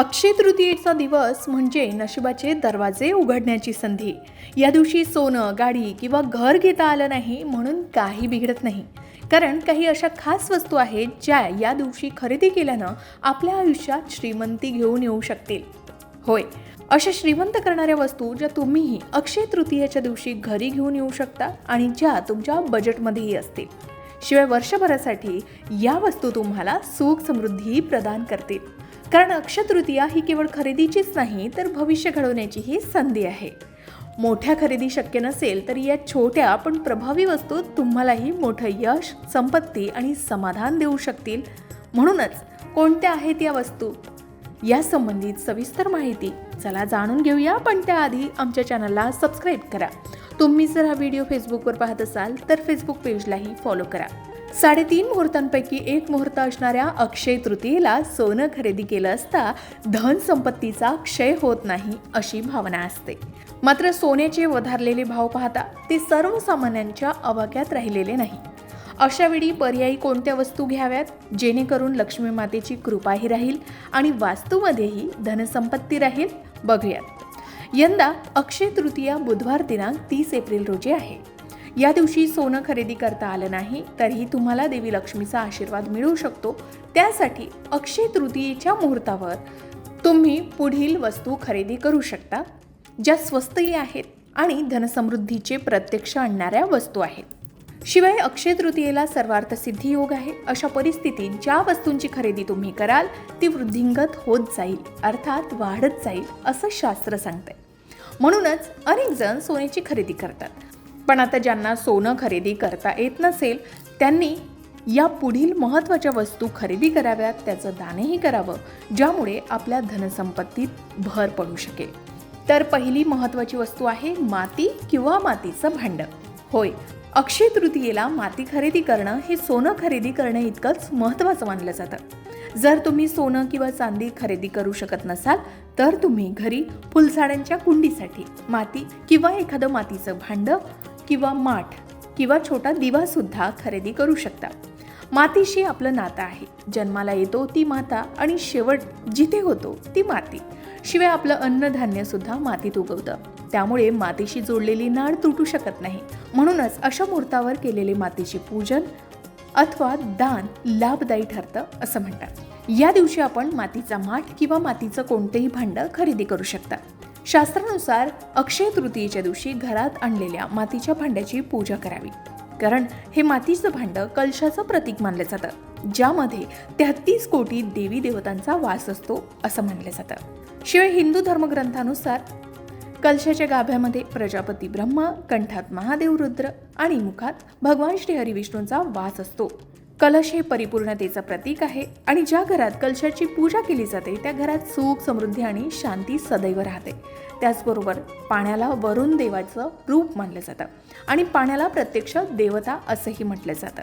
अक्षय तृतीयेचा दिवस म्हणजे नशिबाचे दरवाजे उघडण्याची संधी. या दिवशी सोनं गाडी किंवा घर घेता आलं नाही म्हणून काही बिघडत नाही. कारण काही अशा खास वस्तू आहेत ज्या या दिवशी खरेदी केल्यानं आपल्या आयुष्यात श्रीमंती घेऊन येऊ शकतील. होय अशा श्रीमंत करणाऱ्या वस्तू ज्या तुम्हीही अक्षय तृतीयेच्या दिवशी घरी घेऊन येऊ शकता आणि ज्या तुमच्या बजेटमध्येही असतील. शिवाय वर्षभरासाठी या वस्तू तुम्हाला सुख समृद्धी प्रदान करतील. कारण अक्षतृतीया ही केवळ खरेदीचीच नाही तर भविष्य घडवण्याचीही संधी आहे. मोठ्या खरेदी शक्य नसेल तर या छोट्या पण प्रभावी वस्तू तुम्हालाही मोठं यश संपत्ती आणि समाधान देऊ शकतील. म्हणूनच कोणत्या आहेत या वस्तू? या संबंधित सविस्तर माहिती चला जाणून घेऊया पण त्याआधी आमच्या चॅनलला सबस्क्राईब करा. तुम्ही जर हा व्हिडिओ फेसबुकवर पाहत असाल तर फेसबुक पेजलाही फॉलो करा. साडेतीन मुहूर्तांपैकी एक मुहूर्त असणाऱ्या अक्षय तृतीयेला सोनं खरेदी केलं असता धन संपत्तीचा क्षय होत नाही अशी भावना असते. मात्र सोन्याचे वधारलेले भाव पाहता ते सर्वसामान्यांच्या अवाक्यात राहिलेले नाही. अशावेळी पर्यायी कोणत्या वस्तू घ्याव्यात? जेणेकरून लक्ष्मी मातेची कृपाही राहील आणि वास्तूमध्येही धनसंपत्ती राहील? बघूयात. यंदा अक्षय तृतीया बुधवार दिनांक तीस एप्रिल रोजी आहे. या दिवशी सोनं खरेदी करता आलं नाही तरीही तुम्हाला देवी लक्ष्मीचा आशीर्वाद मिळू शकतो. त्यासाठी अक्षय तृतीयेच्या मुहूर्तावर तुम्ही पुढील वस्तू खरेदी करू शकता ज्या स्वस्तही आहेत आणि धनसमृद्धीचे प्रत्यक्ष आणणाऱ्या वस्तू आहेत. शिवाय अक्षय तृतीयेला सर्वार्थ सिद्धी योग आहे. अशा परिस्थितीत ज्या वस्तूंची खरेदी तुम्ही कराल ती वृद्धिंगत होत जाईल अर्थात वाढत जाईल असं शास्त्र सांगते म्हणूनच अनेक जण सोन्याची खरेदी करतात. पण आता ज्यांना सोनं खरेदी करता येत नसेल त्यांनी या पुढील महत्त्वाच्या वस्तू खरेदी कराव्यात त्याचं दानही करावं ज्यामुळे आपल्या धनसंपत्तीत भर पडू शकेल. तर पहिली महत्त्वाची वस्तू आहे माती किंवा मातीचं भांड. होय अक्षय तृतीयेला माती खरेदी करणं हे सोनं खरेदी करणं इतकंच महत्त्वाचं मानलं जातं. जर तुम्ही सोनं किंवा चांदी खरेदी करू शकत नसाल तर तुम्ही घरी फुलझाडांच्या कुंडीसाठी माती किंवा एखादं मातीचं भांडं किंवा माठ किंवा छोटा दिवा सुद्धा खरेदी करू शकता. मातीशी आपलं नातं आहे. जन्माला येतो ती माता आणि शेवट जिथे होतो ती माती. शिवाय आपलं अन्नधान्य सुद्धा मातीत उगवतं. त्यामुळे मातीशी जोडलेली नाळ तुटू शकत नाही. म्हणूनच अशा मुहूर्तावर केलेले मातीचे पूजन अथवा दान लाभदायी ठरतं असं म्हणतात. या दिवशी आपण मातीचा माठ किंवा मातीचं कोणतेही भांडं खरेदी करू शकता. शास्त्रानुसार अक्षय तृतीयेच्या दिवशी घरात आणलेल्या मातीच्या भांड्याची पूजा करावी. कारण हे मातीचं भांडं कलशाचं प्रतीक मानलं जातं. ज्यामध्ये तेहतीस कोटी देवी देवतांचा वास असतो असं मानलं जातं. शिवाय हिंदू धर्मग्रंथानुसार कलशाच्या गाभ्यामध्ये प्रजापती ब्रह्मा कंठात महादेव रुद्र आणि मुखात भगवान श्री हरिविष्णूंचा वास असतो. कलश हे परिपूर्णतेचं प्रतीक आहे आणि ज्या घरात कलशाची पूजा केली जाते त्या घरात सुख समृद्धी आणि शांती सदैव राहते. त्याचबरोबर पाण्याला वरुण देवाचं रूप मानलं जातं आणि पाण्याला प्रत्यक्ष देवता असंही म्हटलं जातं.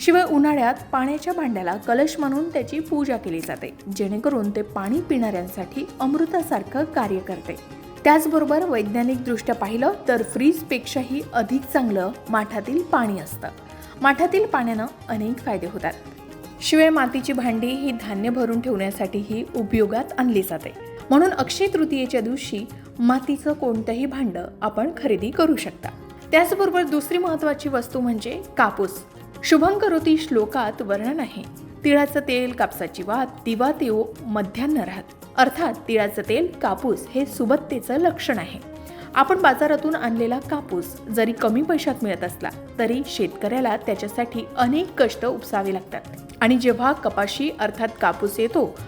शिवाय उन्हाळ्यात पाण्याच्या भांड्याला कलश म्हणून त्याची पूजा केली जाते जेणेकरून ते पाणी पिणाऱ्यांसाठी अमृतासारखं कार्य करते. त्याचबरोबर वैज्ञानिकदृष्ट्या पाहिलं तर फ्रीजपेक्षाही अधिक चांगलं माठातील पाणी असतं. माठातील पाण्यानं अनेक फायदे होतात. शिवाय मातीची भांडी ही धान्य भरून ठेवण्यासाठीही उपयोगात आणली जाते. म्हणून अक्षय तृतीयेच्या दिवशी मातीचं कोणतंही भांडं आपण खरेदी करू शकता. त्याचबरोबर दुसरी महत्त्वाची वस्तू म्हणजे कापूस. शुभंकरोती श्लोकात वर्णन आहे तिळाचं तेल कापसाची वात दिवा तेव मध्यान्न राहत. अर्थात तिळाचं तेल कापूस हे सुबत्तेचं लक्षण आहे. आपण बाजारातून आणलेला कापूस जरी कमी पैशात मिळत असला तरी शेतकऱ्याला त्याच्यासाठी अनेक कष्ट उपसावे लागतात. आणि जेव्हा कपाशी अर्थात कापूस येतो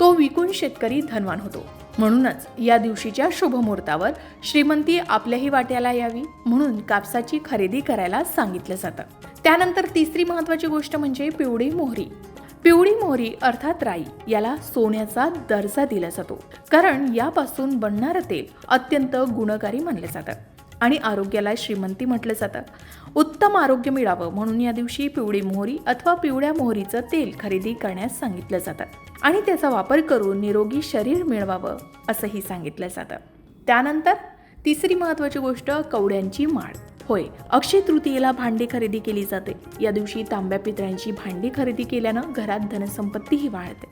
तो विकून शेतकरी धनवान होतो. म्हणूनच या दिवशीच्या शुभमुहूर्तावर श्रीमंती आपल्याही वाट्याला यावी म्हणून कापसाची खरेदी करायला सांगितलं जातं. त्यानंतर तिसरी महत्वाची गोष्ट म्हणजे पिवळी मोहरी. पिवळी मोहरी अर्थात राई याला सोन्याचा दर्जा दिला जातो. कारण यापासून बनणारं तेल अत्यंत गुणकारी मानलं जातं आणि आरोग्याला श्रीमंती म्हटलं जातं. उत्तम आरोग्य मिळावं म्हणून या दिवशी पिवळी मोहरी अथवा पिवळ्या मोहरीचं तेल खरेदी करण्यास सांगितलं जातं. आणि त्याचा वापर करून निरोगी शरीर मिळवावं असंही सांगितलं जातं. त्यानंतर तिसरी महत्त्वाची गोष्ट कवड्यांची माळ. होय अक्षय तृतीयेला भांडी खरेदी केली जाते. या दिवशी तांब्या पितळ्यांची भांडी खरेदी केल्यानं घरात धनसंपत्तीही वाढते.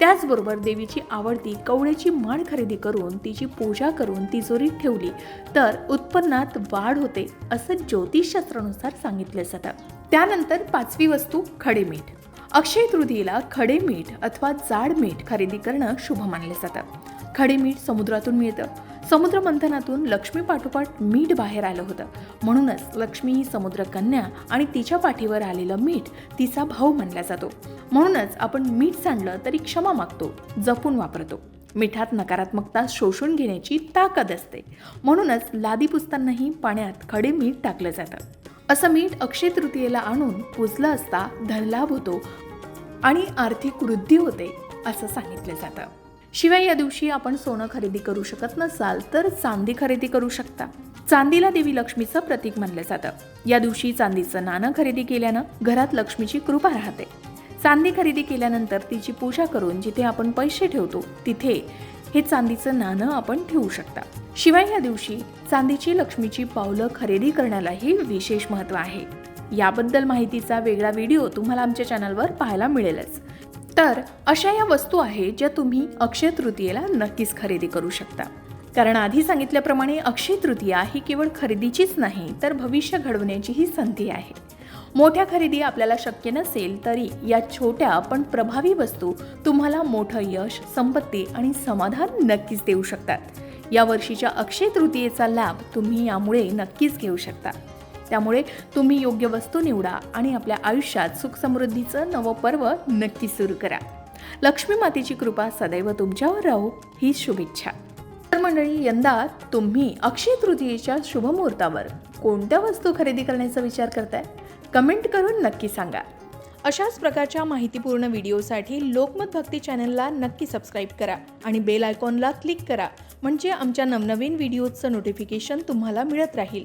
त्याचबरोबर देवीची आवडती कवड्याची माळ खरेदी करून तिची पूजा करून तिजोरीत ठेवली तर उत्पन्नात वाढ होते असं ज्योतिषशास्त्रानुसार सांगितलं जातं. त्यानंतर पाचवी वस्तू खडे मीठ अक्षय तृतीयेला खडे मीठ अथवा जाड मीठ खरेदी करणं शुभ मानलं जातं. खडे मीठ समुद्रातून मिळतं. समुद्र मंथनातून लक्ष्मी पाठोपाठ मीठ बाहेर आलं होतं. म्हणूनच लक्ष्मी ही समुद्रकन्या आणि तिच्या पाठीवर आलेलं मीठ तिचा भाऊ मानला जातो. म्हणूनच आपण मीठ सांडलं तरी क्षमा मागतो जपून वापरतो. मिठात नकारात्मकता शोषून घेण्याची ताकद असते. म्हणूनच लादी पुसतानाही पाण्यात खडे मीठ टाकलं जातं. असं मीठ अक्षय तृतीयेला आणून पुजलं असता धनलाभ होतो आणि आर्थिक वृद्धी होते असं सांगितलं जातं. शिवाय या दिवशी आपण सोनं खरेदी करू शकत नसाल तर चांदी खरेदी करू शकता. चांदीला देवी लक्ष्मीचं प्रतीक मानलं जातं. या दिवशी चांदीचं नाणं खरेदी केल्यानं घरात लक्ष्मीची कृपा राहते. चांदी खरेदी केल्यानंतर तिची पूजा करून जिथे आपण पैसे ठेवतो तिथे हे चांदीचं नाणं आपण ठेवू शकता. शिवाय या दिवशी चांदीची लक्ष्मीची पावलं खरेदी करण्यालाही विशेष महत्त्व आहे. याबद्दल माहितीचा वेगळा व्हिडिओ तुम्हाला आमच्या चॅनलवर पाहायला मिळेलच. तर अशा या वस्तू आहेत ज्या तुम्ही अक्षय तृतीयेला नक्कीच खरेदी करू शकता. कारण आधी सांगितल्याप्रमाणे अक्षय तृतीया ही केवळ खरेदीचीच नाही तर भविष्य घडवण्याचीही संधी आहे. मोठ्या खरेदी आपल्याला शक्य नसेल तरी या छोट्या पण प्रभावी वस्तू तुम्हाला मोठं यश संपत्ती आणि समाधान नक्कीच देऊ शकतात. या वर्षीच्या अक्षय तृतीयेचा लाभ तुम्ही यामुळे नक्कीच घेऊ शकता. त्यामुळे तुम्ही योग्य वस्तू निवडा आणि आपल्या आयुष्यात सुखसमृद्धीचं नवं पर्व नक्की सुरू करा. लक्ष्मी मातेची कृपा सदैव तुमच्यावर राहो ही शुभेच्छा. तर मंडळी यंदा तुम्ही अक्षय तृतीयेच्या शुभमुहूर्तावर कोणत्या वस्तू खरेदी करण्याचा विचार करताय? कमेंट करून नक्की सांगा. अशाच प्रकारच्या माहितीपूर्ण व्हिडिओसाठी लोकमत भक्ती चॅनलला नक्की सबस्क्राईब करा आणि बेल आयकॉनला क्लिक करा म्हणजे आमच्या नवनवीन व्हिडिओचं नोटिफिकेशन तुम्हाला मिळत राहील.